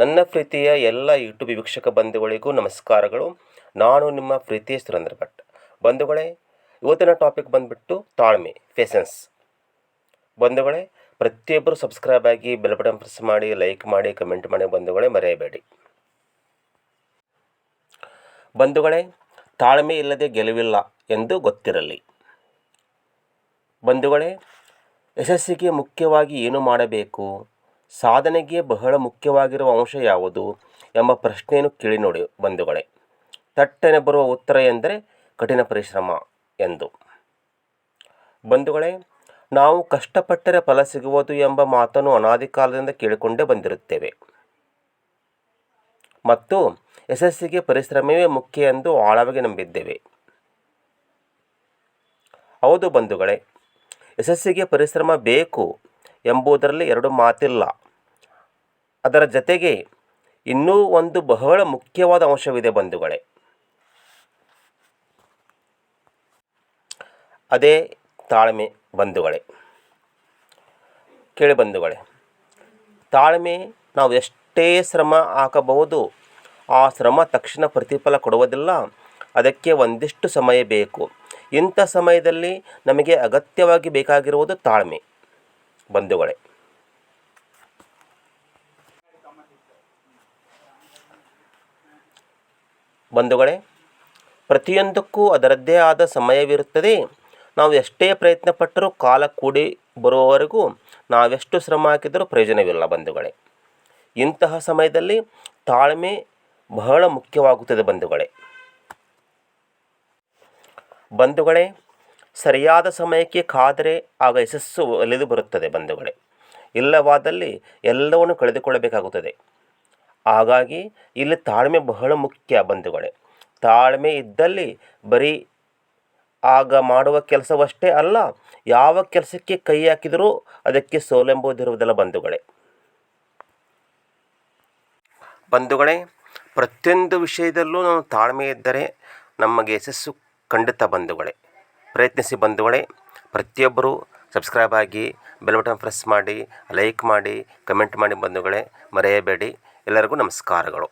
ನನ್ನ ಪ್ರೀತಿಯ ಎಲ್ಲ ಯೂಟ್ಯೂಬ್ ವೀಕ್ಷಕ ಬಂಧುಗಳಿಗೂ ನಮಸ್ಕಾರಗಳು. ನಾನು ನಿಮ್ಮ ಪ್ರೀತಿಯ ಸುರೇಂದ್ರ ಭಟ್. ಬಂಧುಗಳೇ, ಇವತ್ತಿನ ಟಾಪಿಕ್ ಬಂದುಬಿಟ್ಟು ತಾಳ್ಮೆ ಪೇಷನ್ಸ್ ಬಂಧುಗಳೇ, ಪ್ರತಿಯೊಬ್ಬರು ಸಬ್ಸ್ಕ್ರೈಬ್ ಆಗಿ ಬೆಲ್ ಬಟನ್ ಪ್ರೆಸ್ ಮಾಡಿ ಲೈಕ್ ಮಾಡಿ ಕಮೆಂಟ್ ಮಾಡಿ ಬಂಧುಗಳೇ, ಮರೆಯಬೇಡಿ. ಬಂಧುಗಳೇ, ತಾಳ್ಮೆ ಇಲ್ಲದೆ ಗೆಲುವಿಲ್ಲ ಎಂದು ಗೊತ್ತಿರಲಿ. ಬಂಧುಗಳೇ, ಯಶಸ್ಸಿಗೆ ಮುಖ್ಯವಾಗಿ ಏನು ಮಾಡಬೇಕು? ಸಾಧನೆಗೆ ಬಹಳ ಮುಖ್ಯವಾಗಿರುವ ಅಂಶ ಯಾವುದು ಎಂಬ ಪ್ರಶ್ನೆಯನ್ನು ಕೇಳಿ ನೋಡಿ ಬಂಧುಗಳೇ. ತಟ್ಟನೆ ಬರುವ ಉತ್ತರ ಎಂದರೆ ಕಠಿಣ ಪರಿಶ್ರಮ ಎಂದು. ಬಂಧುಗಳೇ, ನಾವು ಕಷ್ಟಪಟ್ಟರೆ ಫಲ ಸಿಗುವುದು ಎಂಬ ಮಾತನ್ನು ಅನಾದಿ ಕಾಲದಿಂದ ಕೇಳಿಕೊಂಡೇ ಬಂದಿರುತ್ತೇವೆ. ಮತ್ತು ಯಶಸ್ಸಿಗೆ ಪರಿಶ್ರಮವೇ ಮುಖ್ಯ ಎಂದು ಆಳವಾಗಿ ನಂಬಿದ್ದೇವೆ. ಹೌದು ಬಂಧುಗಳೇ, ಯಶಸ್ಸಿಗೆ ಪರಿಶ್ರಮ ಬೇಕು ಎಂಬುದರಲ್ಲಿ ಎರಡು ಮಾತಿಲ್ಲ. ಅದರ ಜತೆಗೆ ಇನ್ನೂ ಒಂದು ಬಹಳ ಮುಖ್ಯವಾದ ಅಂಶವಿದೆ ಬಂಧುಗಳೇ. ಅದೇ ತಾಳ್ಮೆ ಬಂಧುಗಳೇ. ಕೇಳಿ ಬಂಧುಗಳೇ, ತಾಳ್ಮೆ ನಾವು ಎಷ್ಟೇ ಶ್ರಮ ಹಾಕಬಹುದು, ಆ ಶ್ರಮ ತಕ್ಷಣ ಪ್ರತಿಫಲ ಕೊಡುವುದಿಲ್ಲ. ಅದಕ್ಕೆ ಒಂದಿಷ್ಟು ಸಮಯ ಬೇಕು. ಇಂಥ ಸಮಯದಲ್ಲಿ ನಮಗೆ ಅಗತ್ಯವಾಗಿ ಬೇಕಾಗಿರುವುದು ತಾಳ್ಮೆ. ಬಂಧುಗಳೇ. ಬಂಧುಗಳೇ, ಪ್ರತಿಯೊಂದಕ್ಕೂ ಅದರದ್ದೇ ಆದ ಸಮಯವಿರುತ್ತದೆ. ನಾವು ಎಷ್ಟೇ ಪ್ರಯತ್ನ ಪಟ್ಟರೂ ಕಾಲ ಕೂಡಿ ಬರುವವರೆಗೂ ನಾವೆಷ್ಟು ಶ್ರಮ ಹಾಕಿದರೂ ಪ್ರಯೋಜನವಿಲ್ಲ ಬಂಧುಗಳೇ. ಇಂತಹ ಸಮಯದಲ್ಲಿ ತಾಳ್ಮೆ ಬಹಳ ಮುಖ್ಯವಾಗುತ್ತದೆ ಬಂಧುಗಳೇ. ಬಂಧುಗಳೇ ಸರಿಯಾದ ಸಮಯಕ್ಕೆ ಕಾದರೆ ಆಗ ಯಶಸ್ಸು ಒಲಿದು ಬರುತ್ತದೆ ಬಂಧುಗಳೇ? ಇಲ್ಲವಾದಲ್ಲಿ ಎಲ್ಲವನ್ನು ಕಳೆದುಕೊಳ್ಳಬೇಕಾಗುತ್ತದೆ. ಹಾಗಾಗಿ ಇಲ್ಲಿ ತಾಳ್ಮೆ ಬಹಳ ಮುಖ್ಯ ಬಂಧುಗಳೇ. ತಾಳ್ಮೆ ಇದ್ದಲ್ಲಿ ಬರೀ ಆಗ ಮಾಡುವ ಕೆಲಸವಷ್ಟೇ ಅಲ್ಲ, ಯಾವ ಕೆಲಸಕ್ಕೆ ಕೈ ಹಾಕಿದರೂ ಅದಕ್ಕೆ ಸೋಲೆಂಬುದಿರುವುದಿಲ್ಲ ಬಂಧುಗಳೇ. ಬಂಧುಗಳೇ, ಪ್ರತಿಯೊಂದು ವಿಷಯದಲ್ಲೂ ನಾವು ತಾಳ್ಮೆ ಇದ್ದರೆ ನಮಗೆ ಯಶಸ್ಸು ಖಂಡಿತ ಬಂಧುಗಳೇ. ಪ್ರಯತ್ನಿಸಿ ಬಂಧುಗಳೇ, ಪ್ರತಿಯೊಬ್ಬರು ಸಬ್ಸ್ಕ್ರೈಬ್ ಆಗಿ ಬೆಲ್ ಬಟನ್ ಪ್ರೆಸ್ ಮಾಡಿ, ಲೈಕ್ ಮಾಡಿ, ಕಮೆಂಟ್ ಮಾಡಿ ಬಂಧುಗಳೇ, ಮರೆಯಬೇಡಿ. ಎಲ್ಲರಿಗೂ ನಮಸ್ಕಾರಗಳು.